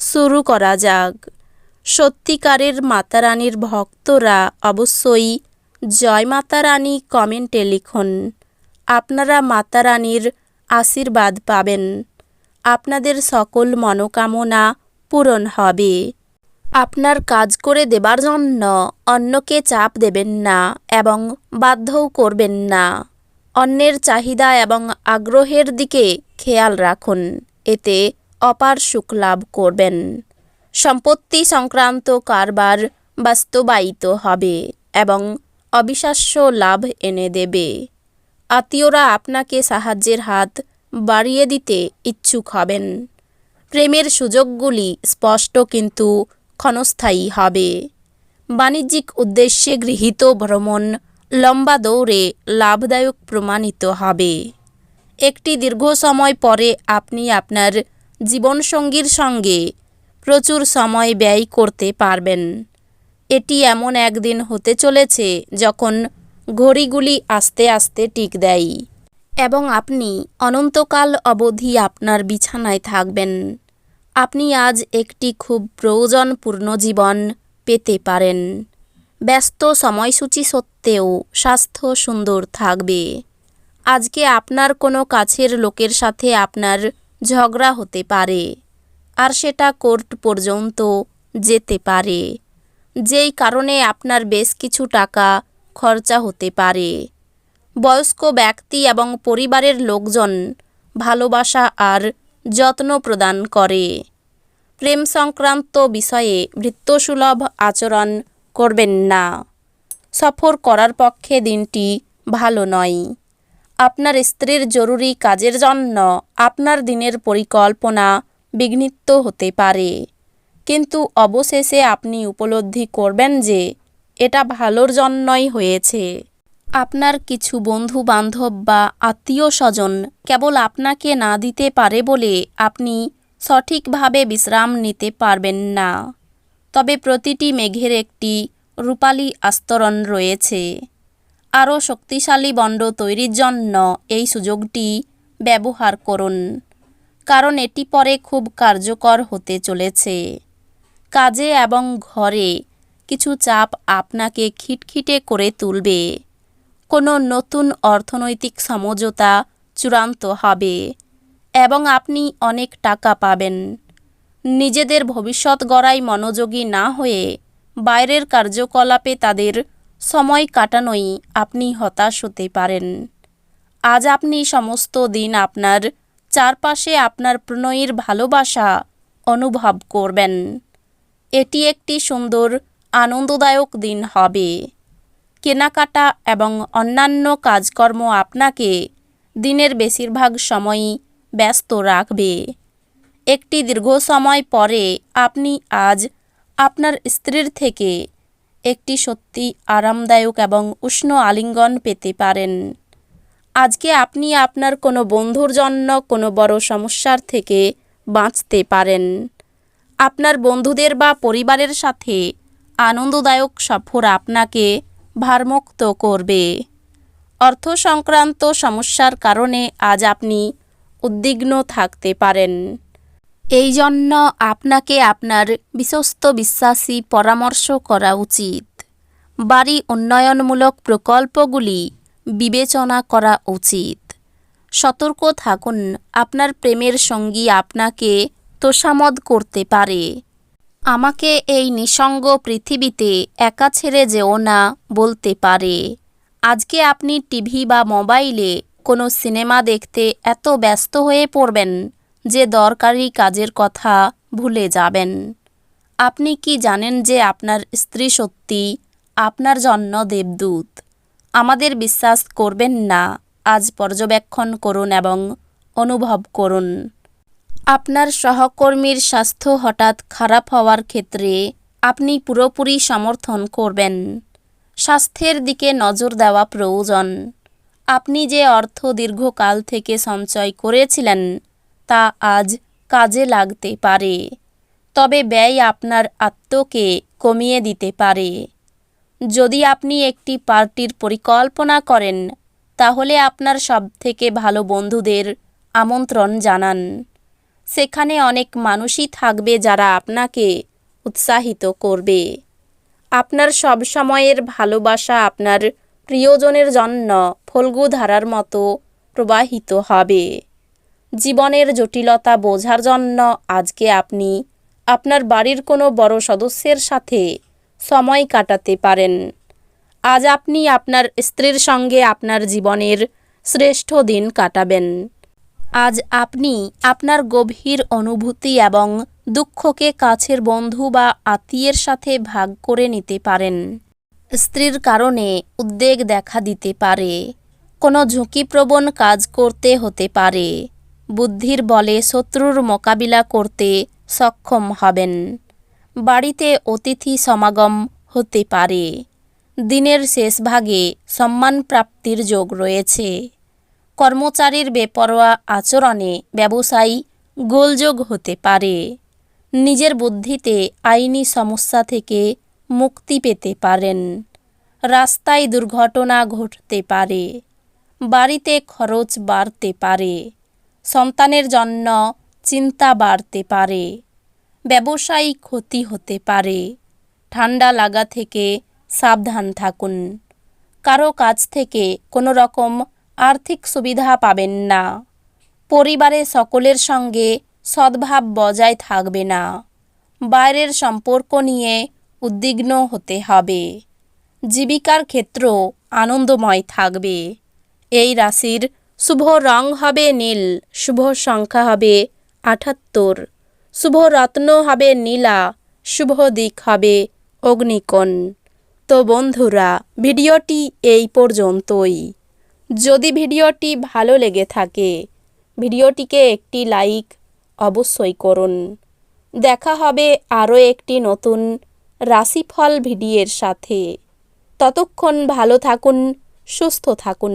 শুরু করা যাক। সত্যিকারের মাতারানীর ভক্তরা অবশ্যই জয় মাতা রানী কমেন্টে লিখুন। আপনারা মাতারানীর আশীর্বাদ পাবেন। আপনাদের সকল মনোকামনা পূরণ হবে। আপনার কাজ করে দেবার জন্য অন্যকে চাপ দেবেন না এবং বাধ্যও করবেন না। অন্যের চাহিদা এবং আগ্রহের দিকে খেয়াল রাখুন। এতে অপার সুখ লাভ করবেন। সম্পত্তি সংক্রান্ত কারবার বাস্তবায়িত হবে এবং অবিশ্বাস্য লাভ এনে দেবে। আত্মীয়রা আপনাকে সাহায্যের হাত বাড়িয়ে দিতে ইচ্ছুক হবেন। প্রেমের সুযোগগুলি স্পষ্ট কিন্তু ক্ষণস্থায়ী হবে। বাণিজ্যিক উদ্দেশ্যে গৃহীত ভ্রমণ লম্বা দৌড়ে লাভদায়ক প্রমাণিত হবে। একটি দীর্ঘ সময় পরে আপনি আপনার জীবনসঙ্গীর সঙ্গে প্রচুর সময় ব্যয় করতে পারবেন। এটি এমন একদিন হতে চলেছে যখন ঘড়িগুলি আস্তে আস্তে টিক দেয় এবং আপনি অনন্তকাল অবধি আপনার বিছানায় থাকবেন। আপনি আজ একটি খুব প্রয়োজনপূর্ণ জীবন পেতে পারেন। ব্যস্ত সময়সূচি সত্ত্বেও স্বাস্থ্য সুন্দর থাকবে। আজকে আপনার কোনো কাছের লোকের সাথে আপনার ঝগড়া হতে পারে, আর সেটা কোর্ট পর্যন্ত যেতে পারে। যেই কারণে আপনার বেশ কিছু টাকা খরচা হতে পারে। বয়স্ক ব্যক্তি এবং পরিবারের লোকজন ভালোবাসা আর যত্ন প্রদান করে। প্রেম সংক্রান্ত বিষয়ে ভৃত্যসুলভ আচরণ করবেন না। সফর করার পক্ষে দিনটি ভালো নয়। আপনার স্ত্রীর জরুরি কাজের জন্য আপনার দিনের পরিকল্পনা বিঘ্নিত হতে পারে। কিন্তু অবশেষে আপনি উপলব্ধি করবেন যে এটা ভালোর জন্যই হয়েছে। আপনার কিছু বন্ধু বান্ধব বা আত্মীয় স্বজন কেবল আপনাকে না দিতে পারে বলে আপনি সঠিকভাবে বিশ্রাম নিতে পারবেন না। তবে প্রতিটি মেঘের একটি রূপালী আস্তরণ রয়েছে। আরও শক্তিশালী বন্ড তৈরির জন্য এই সুযোগটি ব্যবহার করুন, কারণ এটি পরে খুব কার্যকর হতে চলেছে। কাজে এবং ঘরে কিছু চাপ আপনাকে খিটখিটে করে তুলবে। কোনো নতুন অর্থনৈতিক সমঝোতা চূড়ান্ত হবে এবং আপনি অনেক টাকা পাবেন। নিজেদের ভবিষ্যৎ গড়াই মনোযোগী না হয়ে বাইরের কার্যকলাপে তাদের সময় কাটানোই আপনি হতাশ হতে পারেন। আজ আপনি সমস্ত দিন আপনার চারপাশে আপনার প্রণয়ীর ভালোবাসা অনুভব করবেন। এটি একটি সুন্দর, আনন্দদায়ক দিন হবে। কেনাকাটা এবং অন্যান্য কাজকর্ম আপনাকে দিনের বেশিরভাগ সময়ই ব্যস্ত রাখবে। একটি দীর্ঘ সময় পরে আপনি আজ আপনার স্ত্রীর থেকে একটি সত্যি আরামদায়ক এবং উষ্ণ আলিঙ্গন পেতে পারেন। আজকে আপনি আপনার কোনো বন্ধুর জন্য কোনো বড় সমস্যার থেকে বাঁচতে পারেন। আপনার বন্ধুদের বা পরিবারের সাথে আনন্দদায়ক সফর আপনাকে ভারমুক্ত করবে। অর্থ সংক্রান্ত সমস্যার কারণে আজ আপনি উদ্বিগ্ন থাকতে পারেন। এই জন্য আপনাকে আপনার বিশ্বস্ত বিশ্বাসী পরামর্শ করা উচিত। বাড়ি উন্নয়নমূলক প্রকল্পগুলি বিবেচনা করা উচিত। সতর্ক থাকুন, আপনার প্রেমের সঙ্গী আপনাকে তোষামদ করতে পারে। আমাকে এই নিঃসঙ্গ পৃথিবীতে একা ছেড়ে যেও না বলতে পারে। আজকে আপনি টিভি বা মোবাইলে কোনো সিনেমা দেখতে এত ব্যস্ত হয়ে পড়বেন যে দরকারি কাজের কথা ভুলে যাবেন। আপনি কি জানেন যে আপনার স্ত্রী সত্যি আপনার জন্য দেবদূত? আমাদের বিশ্বাস করবেন না, আজ পর্যবেক্ষণ করুন এবং অনুভব করুন। আপনার সহকর্মীর স্বাস্থ্য হঠাৎ খারাপ হওয়ার ক্ষেত্রে আপনি পুরোপুরি সমর্থন করবেন। স্বাস্থ্যের দিকে নজর দেওয়া প্রয়োজন। আপনি যে অর্থ দীর্ঘকাল থেকে সঞ্চয় করেছিলেন তা আজ কাজে লাগতে পারে। তবে ব্যয় আপনার আত্মকে কমিয়ে দিতে পারে। যদি আপনি একটি পার্টির পরিকল্পনা করেন, তাহলে আপনার সবথেকে ভালো বন্ধুদের আমন্ত্রণ জানান। সেখানে অনেক মানুষই থাকবে যারা আপনাকে উৎসাহিত করবে। আপনার সব সময়ের ভালোবাসা আপনার প্রিয়জনের জন্য ফল্গু ধারার মতো প্রবাহিত হবে। জীবনের জটিলতা বোঝার জন্য আজকে আপনি আপনার বাড়ির কোনো বড় সদস্যের সাথে সময় কাটাতে পারেন। আজ আপনি আপনার স্ত্রীর সঙ্গে আপনার জীবনের শ্রেষ্ঠ দিন কাটাবেন। আজ আপনি আপনার গভীর অনুভূতি এবং দুঃখকে কাছের বন্ধু বা আত্মীয়ের সাথে ভাগ করে নিতে পারেন। স্ত্রীর কারণে উদ্বেগ দেখা দিতে পারে। কোনো ঝুঁকিপ্রবণ কাজ করতে হতে পারে। বুদ্ধির বলে শত্রুর মোকাবিলা করতে সক্ষম হবেন। বাড়িতে অতিথি সমাগম হতে পারে। দিনের শেষ ভাগে সম্মান প্রাপ্তির যোগ রয়েছে। কর্মচারীর বেপরোয়া আচরণে ব্যবসায়ী গোলযোগ হতে পারে। নিজের বুদ্ধিতে আইনি সমস্যা থেকে মুক্তি পেতে পারেন। রাস্তায় দুর্ঘটনা ঘটতে পারে। বাড়িতে খরচ বাড়তে পারে। সন্তানের জন্য চিন্তা বাড়তে পারে, ব্যবসায়িক ক্ষতি হতে পারে। ঠান্ডা লাগা থেকে সাবধান থাকুন। কারও কাছ থেকে কোনো রকম আর্থিক সুবিধা পাবেন না। পরিবারে সকলের সঙ্গে সদ্ভাব বজায় থাকবে না। বাইরের সম্পর্ক নিয়ে উদ্বিগ্ন হতে হবে। জীবিকার ক্ষেত্র আনন্দময় থাকবে। এই রাশির শুভ রং হবে নীল, শুভ সংখ্যা হবে আটাত্তর শুভ রত্ন হবে নীলা, শুভ দিক হবে অগ্নিকোণ। তো বন্ধুরা, ভিডিওটি এই পর্যন্তই। যদি ভিডিওটি ভালো লেগে থাকে, ভিডিওটিকে একটি লাইক অবশ্যই করুন। দেখা হবে আরও একটি নতুন রাশিফল ভিডিওর সাথে। ততক্ষণ ভালো থাকুন, সুস্থ থাকুন।